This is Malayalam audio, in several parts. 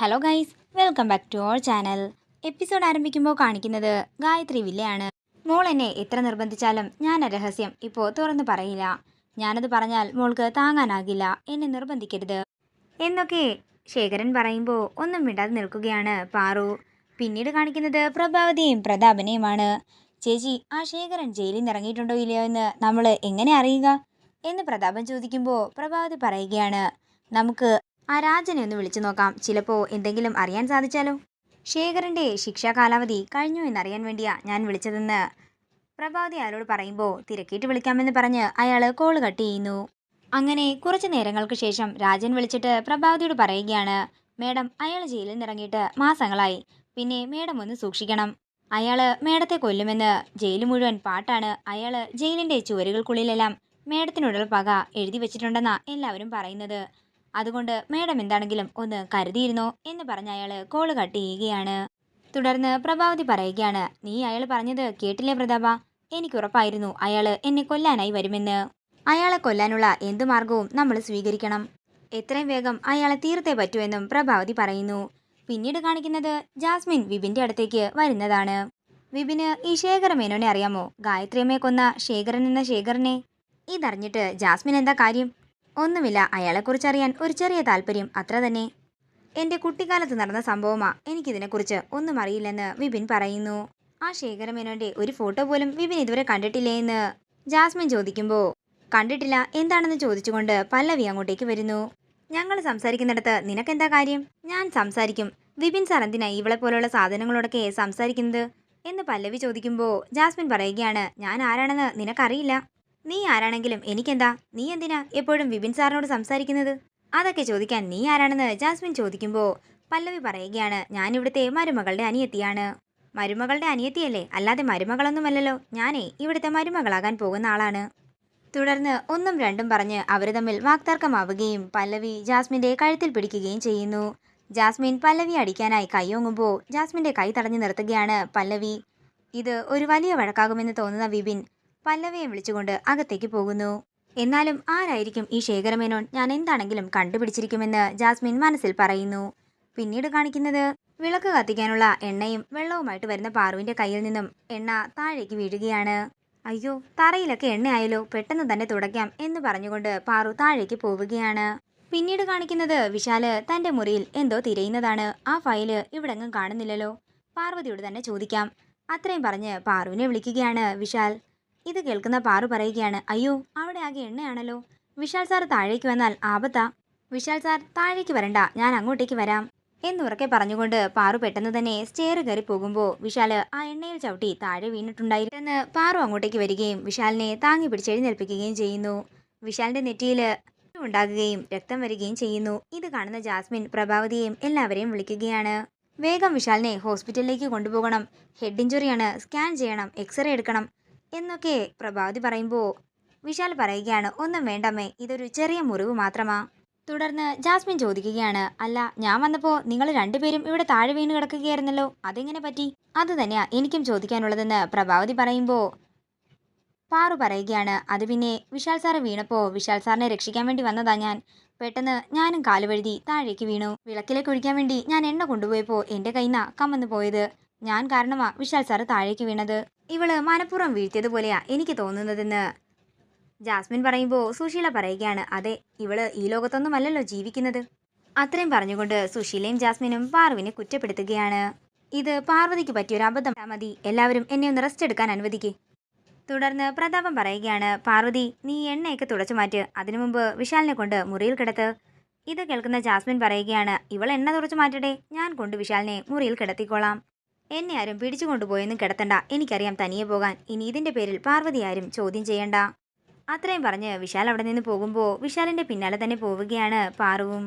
Hello guys welcome back to our channel episode ആരംഭിക്കുമ്പോൾ കാണിക്കുന്നത് ഗായത്രി വില്ലയാണ്. മോൾ എന്നെ എത്ര നിർബന്ധിച്ചാലും ഞാൻ രഹസ്യം ഇപ്പോൾ തുറന്നു പറയില്ല. ഞാനത് പറഞ്ഞാൽ മോൾക്ക് താങ്ങാനാകില്ല. എന്നെ നിർബന്ധിക്കരുത്. എന്നൊക്കെ ശേഖരൻ പറയുമ്പോൾ ഒന്നും മിണ്ടാതെ നിൽക്കുകയാണ് പാറു. പിന്നീട് കാണിക്കുന്നത് പ്രഭാവതിയും പ്രതാപനെയുമാണ്. ചേച്ചി ആ ശേഖരൻ ജയിലിൽ നിന്ന് ഇറങ്ങിയിട്ടുണ്ടോ ഇല്ലയോ എന്ന് നമ്മൾ എങ്ങനെ അറിയുക? എന്ന് പ്രതാപൻ ചോദിക്കുമ്പോൾ പ്രഭാവതി പറയുകയാണ് നമുക്ക് ആ രാജനെ ഒന്ന് വിളിച്ചു നോക്കാം. ചിലപ്പോൾ എന്തെങ്കിലും അറിയാൻ സാധിച്ചാലോ? ശേഖരന്റെ ശിക്ഷാ കാലാവധി കഴിഞ്ഞു എന്നറിയാൻ വേണ്ടിയാ ഞാൻ വിളിച്ചതെന്ന് പ്രഭാതി അയാളോട് പറയുമ്പോൾ തിരക്കിയിട്ട് വിളിക്കാമെന്ന് പറഞ്ഞ് അയാൾ കോൾ കട്ട് ചെയ്യുന്നു. അങ്ങനെ കുറച്ച് നേരങ്ങൾക്ക് ശേഷം രാജൻ വിളിച്ചിട്ട് പ്രഭാതിയോട് പറയുകയാണ് മേഡം അയാൾ ജയിലിൽ നിന്നിറങ്ങിയിട്ട് മാസങ്ങളായി. പിന്നെ മേഡം ഒന്ന് സൂക്ഷിക്കണം. അയാൾ മേഡത്തെ കൊല്ലുമെന്ന് ജയിൽ മുഴുവൻ പാട്ടാണ് അയാൾ ജയിലിന്റെ ചുവരുകൾക്കുള്ളിലെല്ലാം മേഡത്തിനോടുള്ള പക എഴുതി വെച്ചിട്ടുണ്ടെന്നാണ് എല്ലാവരും പറയുന്നത്. അതുകൊണ്ട് മേഡം എന്താണെങ്കിലും ഒന്ന് കരുതിയിരുന്നോ? എന്ന് പറഞ്ഞ അയാൾ കോൾ കട്ട് ചെയ്യുകയാണ്. തുടർന്ന് പ്രഭാവതി പറയുകയാണ് നീ അയാൾ പറഞ്ഞത് കേട്ടില്ലേ പ്രതാപ? എനിക്ക് ഉറപ്പായിരുന്നു അയാൾ എന്നെ കൊല്ലാനായി വരുമെന്ന്. അയാളെ കൊല്ലാനുള്ള എന്ത് മാർഗവും നമ്മൾ സ്വീകരിക്കണം. എത്രയും വേഗം അയാളെ തീർത്തേ പറ്റുമെന്നും പ്രഭാവതി പറയുന്നു. പിന്നീട് കാണിക്കുന്നത് ജാസ്മിൻ വിപിന്റെ അടുത്തേക്ക് വരുന്നതാണ്. വിപിന് ഈ ശേഖര മേനോനെ അറിയാമോ? ഗായത്രിയമ്മയെ കൊന്ന ശേഖരൻ എന്ന ശേഖരനെ. ഇതറിഞ്ഞിട്ട് ജാസ്മിൻ എന്താ കാര്യം? ഒന്നുമില്ല അയാളെക്കുറിച്ചറിയാൻ ഒരു ചെറിയ താല്പര്യം അത്ര തന്നെ. എന്റെ കുട്ടിക്കാലത്ത് നടന്ന സംഭവമാ. എനിക്കിതിനെക്കുറിച്ച് ഒന്നും അറിയില്ലെന്ന് വിപിൻ പറയുന്നു. ആ ശേഖരമേനോന്റെ ഒരു ഫോട്ടോ പോലും വിപിൻ ഇതുവരെ കണ്ടിട്ടില്ലേ എന്ന് ജാസ്മിൻ ചോദിക്കുമ്പോൾ കണ്ടിട്ടില്ല എന്താണെന്ന് ചോദിച്ചുകൊണ്ട് പല്ലവി അങ്ങോട്ടേക്ക് വരുന്നു. ഞങ്ങൾ സംസാരിക്കുന്നിടത്ത് നിനക്കെന്താ കാര്യം? ഞാൻ സംസാരിക്കും. വിപിൻ സാർ എന്തിനാ ഇവളെ പോലുള്ള സാധനങ്ങളോടൊക്കെ സംസാരിക്കുന്നത്? എന്ന് പല്ലവി ചോദിക്കുമ്പോൾ ജാസ്മിൻ പറയുകയാണ് ഞാൻ ആരാണെന്ന് നിനക്കറിയില്ല. നീ ആരാണെങ്കിലും എനിക്കെന്താ? നീ എന്തിനാ എപ്പോഴും വിപിൻ സാറിനോട് സംസാരിക്കുന്നത്? അതൊക്കെ ചോദിക്കാൻ നീ ആരാണെന്ന് ജാസ്മിൻ ചോദിക്കുമ്പോൾ പല്ലവി പറയുകയാണ് ഞാനിവിടുത്തെ മരുമകളുടെ അനിയത്തിയാണ്. മരുമകളുടെ അനിയത്തിയല്ലേ? അല്ലാതെ മരുമകളൊന്നുമല്ലല്ലോ. ഞാനേ ഇവിടുത്തെ മരുമകളാകാൻ പോകുന്ന ആളാണ്. തുടർന്ന് ഒന്നും രണ്ടും പറഞ്ഞ് അവർ തമ്മിൽ വാക്തർക്കമാവുകയും പല്ലവി ജാസ്മിന്റെ കഴുത്തിൽ പിടിക്കുകയും ചെയ്യുന്നു. ജാസ്മിൻ പല്ലവി അടിക്കാനായി കൈയൊങ്ങുമ്പോൾ ജാസ്മിന്റെ കൈ തടഞ്ഞു നിർത്തുകയാണ് പല്ലവി. ഇത് ഒരു വലിയ വഴക്കാകുമെന്ന് തോന്നുന്ന വിപിൻ. പല്ലവിയെ വിളിച്ചുകൊണ്ട് അകത്തേക്ക് പോകുന്നു. എന്നാലും ആരായിരിക്കും ഈ ശേഖരമേനോൻ? ഞാൻ എന്താണെങ്കിലും കണ്ടുപിടിച്ചിരിക്കുമെന്ന് ജാസ്മിൻ മനസ്സിൽ പറയുന്നു. പിന്നീട് കാണിക്കുന്നത് വിളക്ക് കത്തിക്കാനുള്ള എണ്ണയും വെള്ളവുമായിട്ട് വരുന്ന പാറുവിന്റെ കയ്യിൽ നിന്നും എണ്ണ താഴേക്ക് വീഴുകയാണ്. അയ്യോ തറയിലൊക്കെ എണ്ണയായല്ലോ പെട്ടെന്ന് തന്നെ തുടയ്ക്കാം എന്ന് പറഞ്ഞുകൊണ്ട് പാറു താഴേക്ക് പോവുകയാണ്. പിന്നീട് കാണിക്കുന്നത് വിശാൽ തന്റെ മുറിയിൽ എന്തോ തിരയുന്നതാണ്. ആ ഫയൽ ഇവിടെങ്ങും കാണുന്നില്ലല്ലോ. പാർവതിയോട് തന്നെ ചോദിക്കാം. അത്രയും പറഞ്ഞ് പാറുവിനെ വിളിക്കുകയാണ് വിശാൽ. ഇത് കേൾക്കുന്ന പാറു പറയുകയാണ് അയ്യോ അവിടെ ആകെ എണ്ണയാണല്ലോ. വിശാൽ സാർ താഴേക്ക് വന്നാൽ ആപത്താ. വിശാൽ സാർ താഴേക്ക് വരണ്ട. ഞാൻ അങ്ങോട്ടേക്ക് വരാം. എന്നുറക്കെ പറഞ്ഞുകൊണ്ട് പാറു പെട്ടെന്ന് തന്നെ സ്റ്റെയർ കയറി പോകുമ്പോൾ വിശാൽ ആ എണ്ണയിൽ ചവിട്ടി താഴെ വീണിട്ടുണ്ടായിരുന്നു പാറു അങ്ങോട്ടേക്ക് വരികയും വിശാലിനെ താങ്ങി പിടിച്ചെഴുന്നേൽപ്പിക്കുകയും ചെയ്യുന്നു. വിശാലിന്റെ നെറ്റിയിൽ ഉണ്ടാകുകയും രക്തം വരികയും ചെയ്യുന്നു. ഇത് കാണുന്ന ജാസ്മിൻ പ്രഭാവതിയെയും എല്ലാവരെയും വിളിക്കുകയാണ്. വേഗം വിശാലിനെ ഹോസ്പിറ്റലിലേക്ക് കൊണ്ടുപോകണം. ഹെഡ് ഇഞ്ചുറിയാണ്. സ്കാൻ ചെയ്യണം. എക്സ്റേ എടുക്കണം. എന്നൊക്കെ പ്രഭാവതി പറയുമ്പോൾ വിശാൽ പറയുകയാണ് ഒന്നും വേണ്ടമ്മേ ഇതൊരു ചെറിയ മുറിവ് മാത്രമാ. തുടർന്ന് ജാസ്മിൻ ചോദിക്കുകയാണ് അല്ല ഞാൻ വന്നപ്പോൾ നിങ്ങൾ രണ്ടുപേരും ഇവിടെ താഴെ വീണ് കിടക്കുകയായിരുന്നല്ലോ അതെങ്ങനെ പറ്റി? അത് തന്നെയാ എനിക്കും ചോദിക്കാനുള്ളതെന്ന് പ്രഭാവതി പറയുമ്പോൾ പാറു പറയുകയാണ് അത് പിന്നെ വിശാൽ സാറ് വീണപ്പോൾ വിശാൽ സാറിനെ രക്ഷിക്കാൻ വേണ്ടി വന്നതാ ഞാൻ. പെട്ടെന്ന് ഞാനും കാലുവഴുതി താഴേക്ക് വീണു. വിളക്കിലേക്ക് ഒഴിക്കാൻ വേണ്ടി ഞാൻ എണ്ണ കൊണ്ടുപോയപ്പോൾ എന്റെ കയ്യിൽ നിന്നാ കമ്മന്ന് പോയത്. ഞാൻ കാരണമാ വിശാൽ സാറ് താഴേക്ക് വീണത്. ഇവൾ മനഃപൂർവം വീഴ്ത്തിയതുപോലെയാ എനിക്ക് തോന്നുന്നതെന്ന്. ജാസ്മിൻ പറയുമ്പോൾ സുശീല പറയുകയാണ് അതെ ഇവൾ ഈ ലോകത്തൊന്നുമല്ലല്ലോ ജീവിക്കുന്നത്. അത്രയും പറഞ്ഞുകൊണ്ട് സുശീലയും ജാസ്മിനും പാർവിനെ കുറ്റപ്പെടുത്തുകയാണ്. ഇത് പാർവതിക്ക് പറ്റിയൊരു അബദ്ധം. മതി എല്ലാവരും എന്നെ ഒന്ന് റെസ്റ്റ് എടുക്കാൻ അനുവദിക്കേ. തുടർന്ന് പ്രതാപം പറയുകയാണ് പാർവതി നീ എണ്ണയൊക്കെ തുടച്ചു മാറ്റ്. അതിനു മുമ്പ് വിശാലിനെ കൊണ്ട് മുറിയിൽ കിടത്ത് ഇത് കേൾക്കുന്ന ജാസ്മിൻ പറയുകയാണ് ഇവൾ എണ്ണ തുടച്ചു മാറ്റട്ടെ. ഞാൻ കൊണ്ട് വിശാലിനെ മുറിയിൽ കിടത്തിക്കോളാം. എന്നെ ആരും പിടിച്ചു കൊണ്ടുപോയെന്നും കിടത്തണ്ട. എനിക്കറിയാം തനിയെ പോകാൻ. ഇനി ഇതിന്റെ പേരിൽ പാർവതി ആരും ചോദ്യം ചെയ്യണ്ട. അത്രയും പറഞ്ഞ് വിശാൽ അവിടെ നിന്ന് പോകുമ്പോൾ വിശാലിന്റെ പിന്നാലെ തന്നെ പോവുകയാണ് പാറുവും.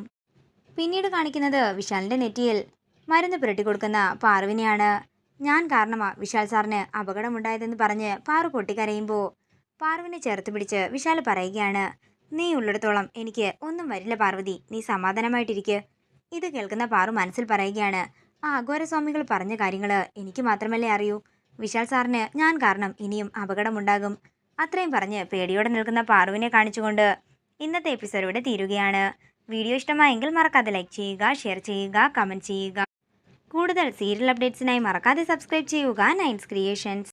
പിന്നീട് കാണിക്കുന്നത് വിശാലിന്റെ നെറ്റിയിൽ മരുന്ന് പുരട്ടി കൊടുക്കുന്ന പാറുവിനെയാണ്. ഞാൻ കാരണമാ വിശാൽ സാറിന് അപകടമുണ്ടായതെന്ന് പറഞ്ഞ് പാറു പൊട്ടിക്കരയുമ്പോൾ പാറുവിനെ ചേർത്ത് പിടിച്ച് വിശാൽ പറയുകയാണ് നീ ഉള്ളിടത്തോളം എനിക്ക് ഒന്നും വരില്ല പാർവതി. നീ സമാധാനമായിട്ടിരിക്കുക ഇത് കേൾക്കുന്ന പാറു മനസ്സിൽ പറയുകയാണ് ആ അഘോരസ്വാമികൾ പറഞ്ഞ കാര്യങ്ങൾ എനിക്ക് മാത്രമല്ലേ അറിയൂ. വിശാൽ സാറിന് ഞാൻ കാരണം ഇനിയും അപകടമുണ്ടാകും. അത്രയും പറഞ്ഞ് പേടിയോടെ നിൽക്കുന്ന പാറുവിനെ കാണിച്ചുകൊണ്ട് ഇന്നത്തെ എപ്പിസോഡ് ഇവിടെ തീരുകയാണ്. വീഡിയോ ഇഷ്ടമായെങ്കിൽ മറക്കാതെ ലൈക്ക് ചെയ്യുക ഷെയർ ചെയ്യുക കമന്റ് ചെയ്യുക. കൂടുതൽ സീരിയൽ അപ്ഡേറ്റ്സിനായി മറക്കാതെ സബ്സ്ക്രൈബ് ചെയ്യുക നൈൻസ് ക്രിയേഷൻസ്.